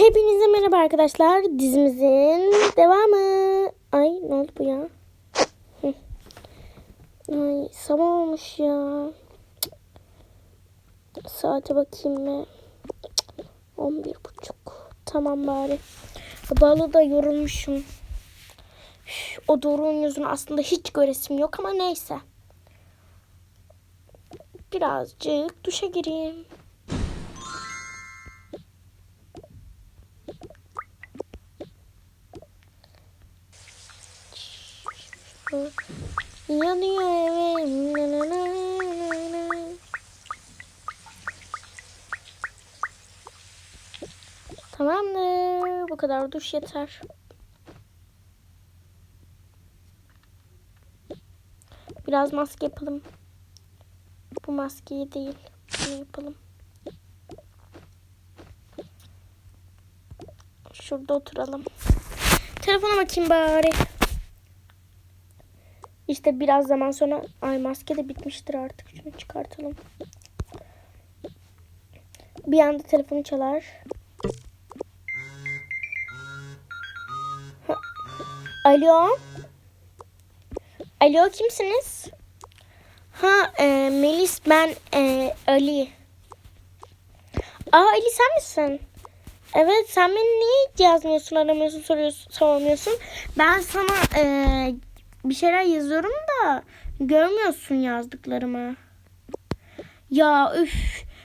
Hepinize merhaba arkadaşlar. Dizimizin devamı. Ay ne oldu bu ya? Ay sabah olmuş ya. Saate bakayım mı? 11 buçuk. Tamam bari. Balı da yorulmuşum. O Doruk'un yüzünü aslında hiç göresim yok ama neyse. Birazcık duşa gireyim. Yanıyor evim. Na na na na na. Tamamdır. Bu kadar duş yeter. Biraz maske yapalım. Bu maskeyi değil. Bunu yapalım. Şurada oturalım. Telefona bakayım bari. İşte biraz zaman sonra ay maske de bitmiştir artık. Şunu çıkartalım. Bir anda telefonu çalar. Alo. Alo kimsiniz? Ha e, Melis ben e, Ali. Aa Ali sen misin? Evet sen beni niye yazmıyorsun, aramıyorsun, soruyorsun, sormuyorsun. Ben sana e, bir şeyler yazıyorum da görmüyorsun yazdıklarımı. Ya üf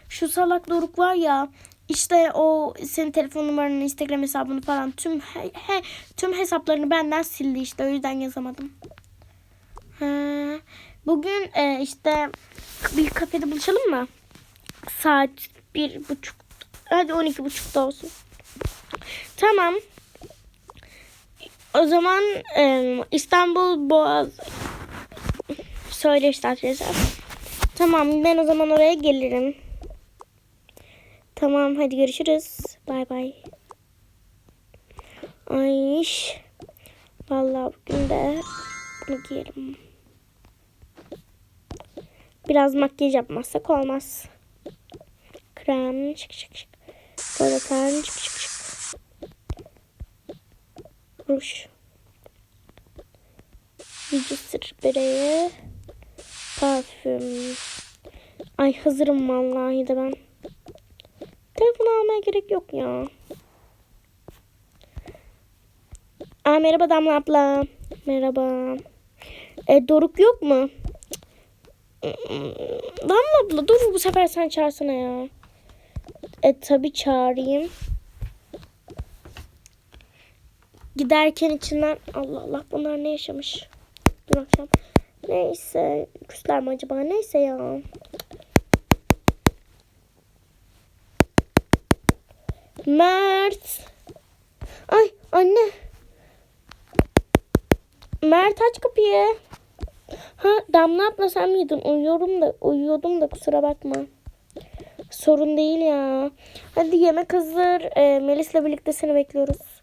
şu salak Doruk var ya işte o senin telefon numaranı, Instagram hesabını falan tüm he, he- tüm hesaplarını benden sildi işte o yüzden yazamadım. Ha, bugün e, işte bir kafede buluşalım mı? Saat bir buçuk hadi on iki buçukta olsun. Tamam. O zaman e, İstanbul Boğaz söyle işte adresi. Tamam ben o zaman oraya gelirim. Tamam hadi görüşürüz. Bay bay. Ay. Vallahi bugün de bunu giyelim. Biraz makyaj yapmazsak olmaz. Krem şık şık şık. Fondöten şık şık şık. Ruj. Yüzü spreyi. Parfüm. Ay hazırım vallahi de ben. Telefonu almaya gerek yok ya. Aa, merhaba Damla abla. Merhaba. E, Doruk yok mu? Damla abla dur bu sefer sen çağırsana ya. E tabi çağırayım. Giderken içinden Allah Allah bunlar ne yaşamış dün akşam. Neyse küsler mi acaba neyse ya. Mert. Ay anne. Mert aç kapıyı. Ha Damla abla sen miydin? Uyuyorum da uyuyordum da kusura bakma. Sorun değil ya. Hadi yemek hazır. Ee, Melis'le birlikte seni bekliyoruz.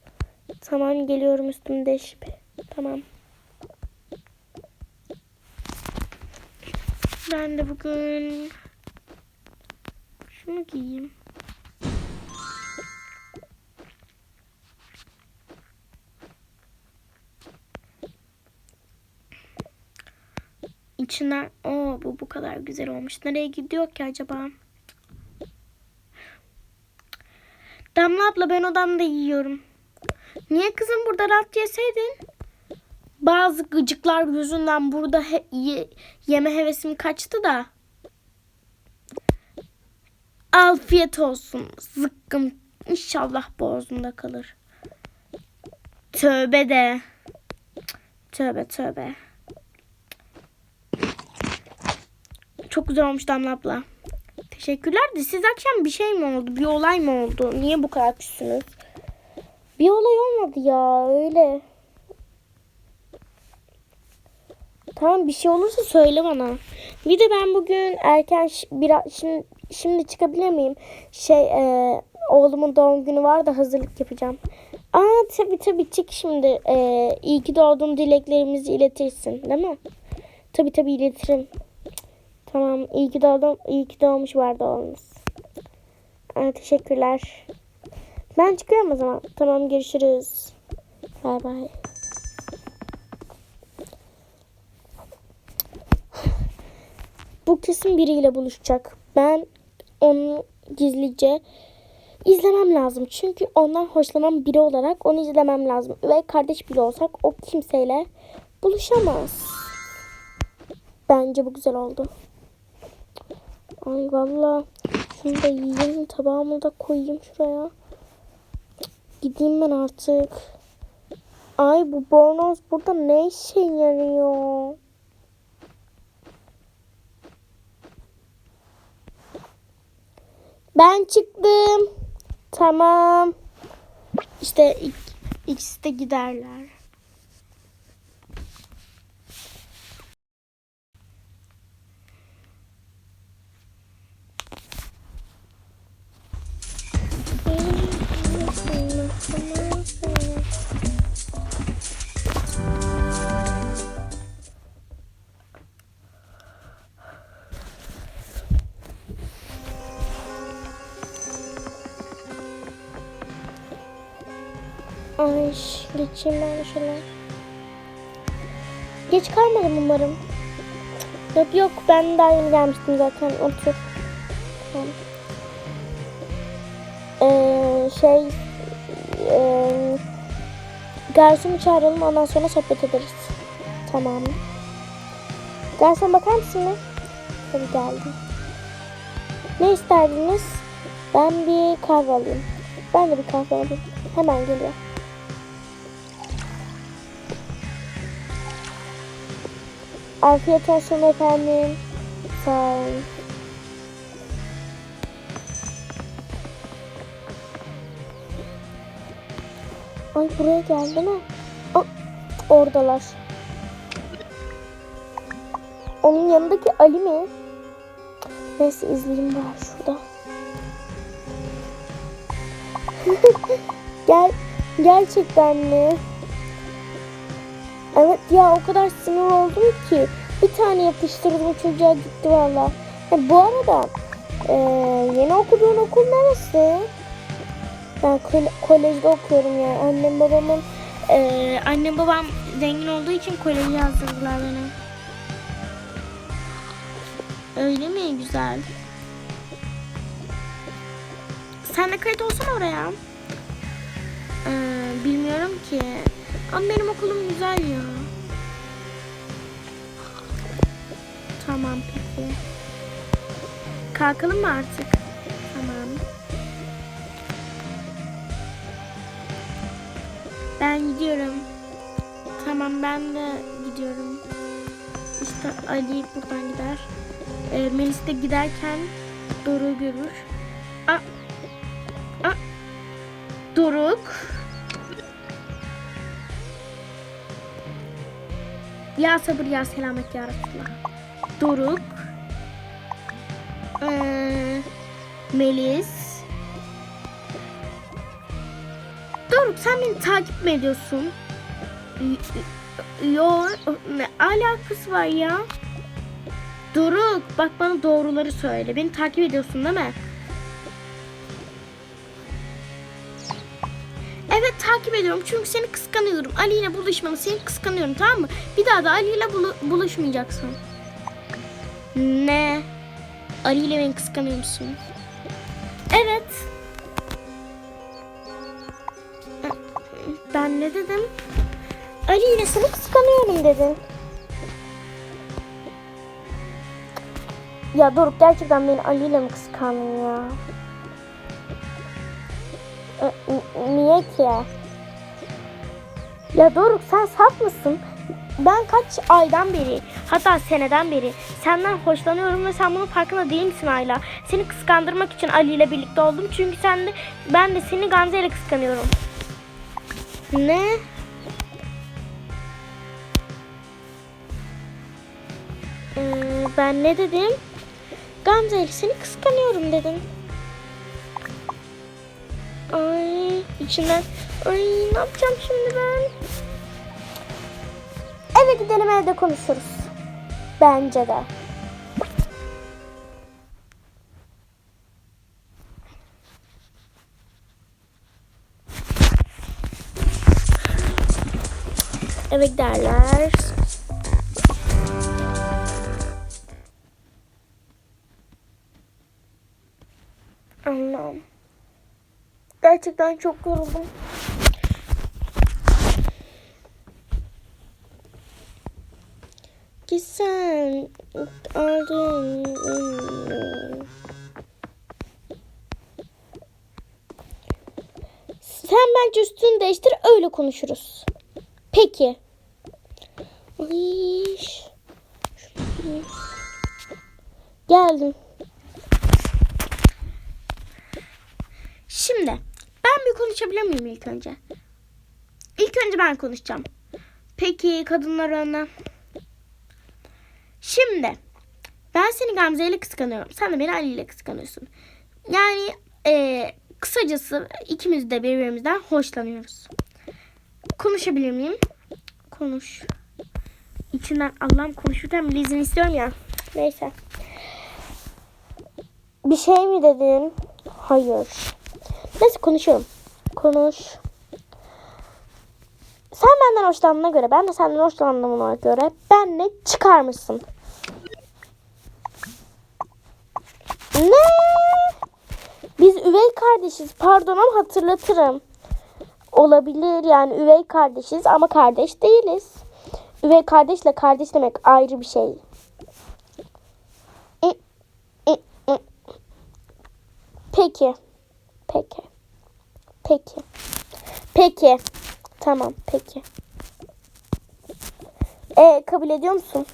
Tamam geliyorum üstümü değişip. Tamam. Ben de bugün şunu giyeyim. İçinden o bu bu kadar güzel olmuş. Nereye gidiyor ki acaba? Damla abla ben odamda yiyorum. Niye kızım burada rahat yeseydin? Bazı gıcıklar yüzünden burada he- ye- yeme hevesim kaçtı da. Afiyet olsun. Zıkkım. İnşallah boğazımda kalır. Tövbe de. Tövbe tövbe. Çok güzel olmuş Damla abla. Teşekkürler de siz akşam bir şey mi oldu? Bir olay mı oldu? Niye bu kadar küssünüz? Bir olay olmadı ya öyle. Tamam bir şey olursa söyle bana. Bir de ben bugün erken biraz şimdi, şimdi çıkabilir miyim? Şey e, oğlumun doğum günü var da hazırlık yapacağım. Aa tabii tabii çık şimdi. E, iyi ki doğdun dileklerimizi iletirsin değil mi? Tabii tabii iletirim. Tamam iyi ki doğdum. iyi ki doğmuş vardı oğlunuz. Aa, teşekkürler. Ben çıkıyorum o zaman. Tamam görüşürüz. Bay bay. Bu kesin biriyle buluşacak. Ben onu gizlice izlemem lazım. Çünkü ondan hoşlanan biri olarak onu izlemem lazım. Ve kardeş bile olsak o kimseyle buluşamaz. Bence bu güzel oldu. Ay valla. Şunu da yiyeyim. Tabağımı da koyayım şuraya. Gideyim ben artık. Ay bu bornoz burada ne işe yarıyor? Ben çıktım. Tamam. İşte ik, ikisi de giderler. Ay geçeyim ben şöyle. Geç kalmadım umarım. Yok yok ben daha yeni gelmiştim zaten otur. Tamam. Ee, şey ee, garsonu çağıralım ondan sonra sohbet ederiz. Tamam. Garson bakar mısın? mı? Tabii geldim. Ne isterdiniz? Ben bir kahve alayım. Ben de bir kahve alayım. Hemen geliyor. Afiyet olsun efendim. Sağ. Ay buraya geldi mi? Aa, oradalar. Onun yanındaki Ali mi? Neyse izleyeyim var şurada. Gel, gerçekten mi? Evet ya o kadar sinir oldum ki bir tane yapıştırdım çocuğa gitti valla. Bu arada e, yeni okuduğun okul neresi? Ben kole- kolejde okuyorum ya. Annem babamın e, annem babam zengin olduğu için koleje yazdırdılar beni. Öyle mi? Güzel. Sen de kayıt olsana oraya. Ee, bilmiyorum ki. Ama benim okulum güzel ya. Tamam peki. Kalkalım mı artık? Tamam. Ben gidiyorum. Tamam ben de gidiyorum. İşte Ali buradan gider. Ee, Melis de giderken Doruk'u görür. Aa, Ya sabır ya selamet ya Resulallah. Doruk. Ee, Melis. Doruk sen beni takip mi ediyorsun? Yo ne alakası var ya? Doruk bak bana doğruları söyle. Beni takip ediyorsun değil mi? Takip ediyorum çünkü seni kıskanıyorum. Ali ile buluşmanı seni kıskanıyorum tamam mı? Bir daha da Ali ile bulu- buluşmayacaksın. Ne? Ali ile beni kıskanıyor musun? Evet. Ben ne dedim? Ali ile seni kıskanıyorum dedin. Ya Doruk gerçekten beni Ali ile mi kıskandın Niye ki? Ya Doruk sen saf mısın? Ben kaç aydan beri hatta seneden beri senden hoşlanıyorum ve sen bunun farkında değil misin Ayla? Seni kıskandırmak için Ali ile birlikte oldum çünkü sen de ben de seni Gamze ile kıskanıyorum. Ne? Ee, ben ne dedim? Gamze ile seni kıskanıyorum dedim. Ay içinden. Ay ne yapacağım şimdi ben? Eve gidelim evde konuşuruz. Bence de. Eve giderler. Allah'ım. Gerçekten çok yoruldum. Gitsen aldın. Sen bence üstünü değiştir öyle konuşuruz. Peki. Ay, Geldim. Şimdi ben bir konuşabilir miyim ilk önce? İlk önce ben konuşacağım. Peki kadınlar önüne. Şimdi ben seni Gamze ile kıskanıyorum. Sen de beni Ali ile kıskanıyorsun. Yani eee, kısacası ikimiz de birbirimizden hoşlanıyoruz. Konuşabilir miyim? Konuş. İçinden Allah'ım konuşurken bile izin istiyorum ya. Neyse. Bir şey mi dedin? Hayır. Neyse konuşuyorum. Konuş. Sen benden hoşlandığına göre, ben de senden hoşlandığıma göre benle çıkar mısın? Ne? Biz üvey kardeşiz. Pardon ama hatırlatırım. Olabilir yani üvey kardeşiz ama kardeş değiliz. Üvey kardeşle kardeş demek ayrı bir şey. İ, i, i. Peki. Peki. Peki. Peki. Tamam peki. E kabul ediyor musun?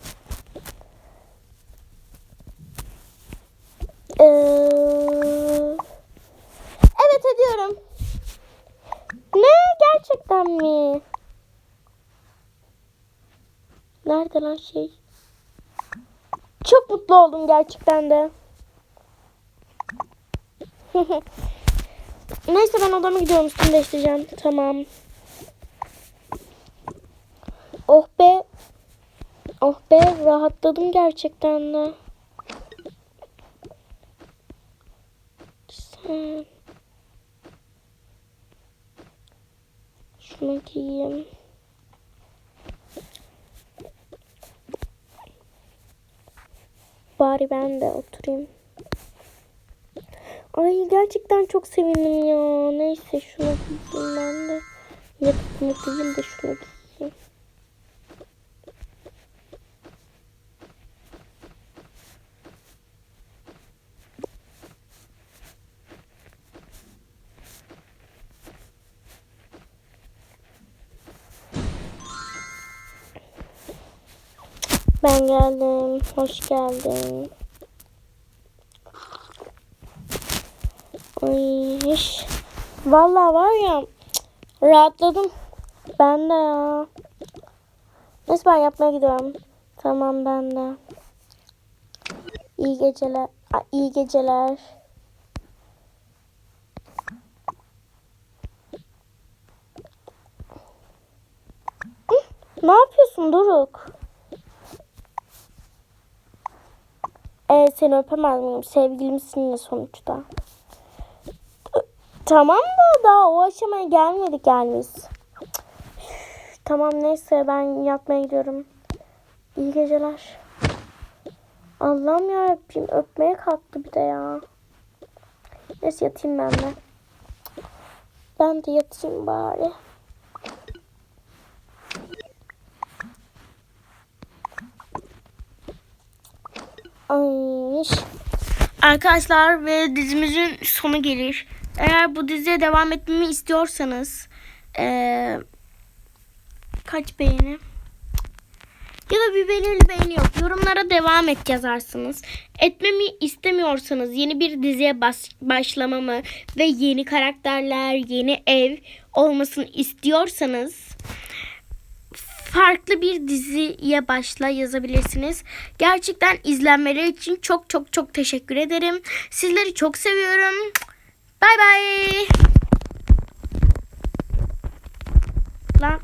Ee, evet ediyorum. Ne gerçekten mi? Nerede lan şey? Çok mutlu oldum gerçekten de. Neyse ben odama gidiyorum üstümü değiştireceğim. Tamam. Oh be. Oh be rahatladım gerçekten de. Sen. Şunu giyeyim. Bari ben de oturayım. Ay gerçekten çok sevindim ya. Neyse şunu giyeyim ben de. Yatıp mutluyum da şunu giyeyim. Ben geldim. Hoş geldin. Ay, iş. Vallahi var ya rahatladım. Ben de ya. Neyse ben yapmaya gidiyorum. Tamam ben de. İyi geceler. Ay, iyi geceler. Ne yapıyorsun Doruk? Ee, seni öpemez miyim? Sevgilimsin ya sonuçta. Tamam da daha o aşamaya gelmedik yani Tamam neyse ben yatmaya gidiyorum. İyi geceler. Allah'ım yarabbim öpmeye kalktı bir de ya. Neyse yatayım ben de. Ben de yatayım bari. Ay. Arkadaşlar ve dizimizin sonu gelir. Eğer bu diziye devam etmemi istiyorsanız eee, kaç beğeni? Ya da bir belirli beğeni yok. Yorumlara devam et yazarsınız. Etmemi istemiyorsanız yeni bir diziye bas- başlamamı ve yeni karakterler, yeni ev olmasını istiyorsanız farklı bir diziye başla yazabilirsiniz. Gerçekten izlenmeleri için çok çok çok teşekkür ederim. Sizleri çok seviyorum. Bay bay. Lan